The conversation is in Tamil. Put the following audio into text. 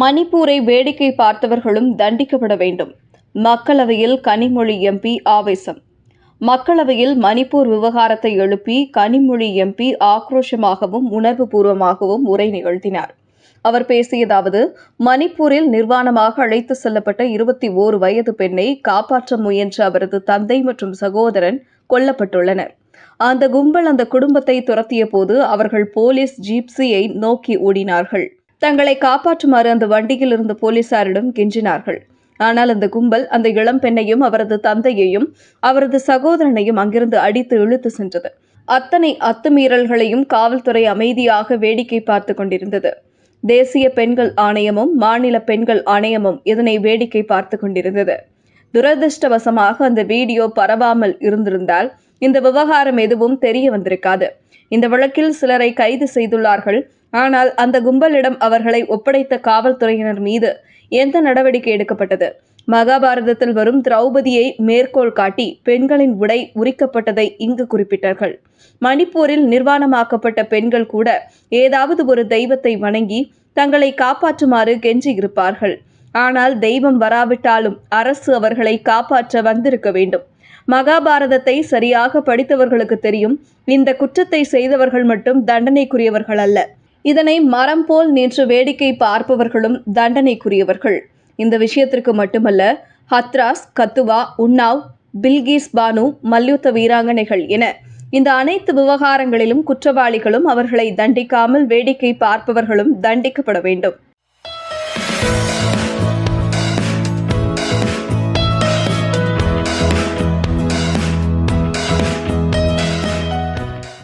மணிப்பூரை வேடிக்கை பார்த்தவர்களும் தண்டிக்கப்பட வேண்டும். மக்களவையில் கனிமொழி எம்பி ஆவேசம். மக்களவையில் மணிப்பூர் விவகாரத்தை எழுப்பி கனிமொழி எம்பி ஆக்ரோஷமாகவும் உணர்வுபூர்வமாகவும் உரை நிகழ்த்தினார். அவர் பேசியதாவது மணிப்பூரில் நிர்வாணமாக அழைத்து செல்லப்பட்ட இருபத்தி ஓரு வயது பெண்ணை காப்பாற்ற முயன்ற அவரது தந்தை மற்றும் சகோதரன் கொல்லப்பட்டுள்ளனர். அந்த கும்பல் அந்த குடும்பத்தை துரத்திய போது அவர்கள் போலீஸ் ஜீப்சியை நோக்கி ஓடினார்கள். தங்களை காப்பாற்றுமாறு அந்த வண்டியில் இருந்த போலீசாரிடம் கெஞ்சினார்கள். ஆனால் அந்த கும்பல் அந்த இளம் பெண்ணையும் அவரது தந்தையையும் அவரது சகோதரனையும் அங்கிருந்து அடித்து இழுத்து சென்றது. அத்தனை அத்துமீறல்களையும் காவல்துறை அமைதியாக வேடிக்கை பார்த்து கொண்டிருந்தது. தேசிய பெண்கள் ஆணையமும் மாநில பெண்கள் ஆணையமும் இதனை வேடிக்கை பார்த்து கொண்டிருந்தது. துரதிருஷ்டவசமாக அந்த வீடியோ பரவாமல் இருந்திருந்தால் இந்த விவகாரம் எதுவும் தெரிய வந்திருக்காது. இந்த வழக்கில் சிலரை கைது செய்துள்ளார்கள். ஆனால் அந்த கும்பலிடம் அவர்களை ஒப்படைத்த காவல்துறையினர் மீது எந்த நடவடிக்கை எடுக்கப்பட்டது? மகாபாரதத்தில் வரும் திரௌபதியை மேற்கோள் காட்டி பெண்களின் உடை உரிக்கப்பட்டதை இங்கு குறிப்பிட்டார்கள். மணிப்பூரில் நிர்வாணமாக்கப்பட்ட பெண்கள் கூட ஏதாவது ஒரு தெய்வத்தை வணங்கி தங்களை காப்பாற்றுமாறு கெஞ்சி இருப்பார்கள். ஆனால் தெய்வம் வராவிட்டாலும் அரசு அவர்களை காப்பாற்ற வந்திருக்க வேண்டும். மகாபாரதத்தை சரியாக படித்தவர்களுக்கு தெரியும். இந்த குற்றத்தை செய்தவர்கள் மட்டும் தண்டனைக்குரியவர்கள் அல்ல. இதனை மரம் போல் நின்று வேடிக்கை பார்ப்பவர்களும் தண்டனைக்குரியவர்கள். இந்த விஷயத்திற்கு மட்டுமல்ல ஹத்ராஸ் கத்துவா உன்னாவ் பில்கிஸ் பானு மல்யுத்த வீராங்கனைகள் என இந்த அனைத்து விவகாரங்களிலும் குற்றவாளிகளும் அவர்களை தண்டிக்காமல் வேடிக்கை பார்ப்பவர்களும் தண்டிக்கப்பட வேண்டும்.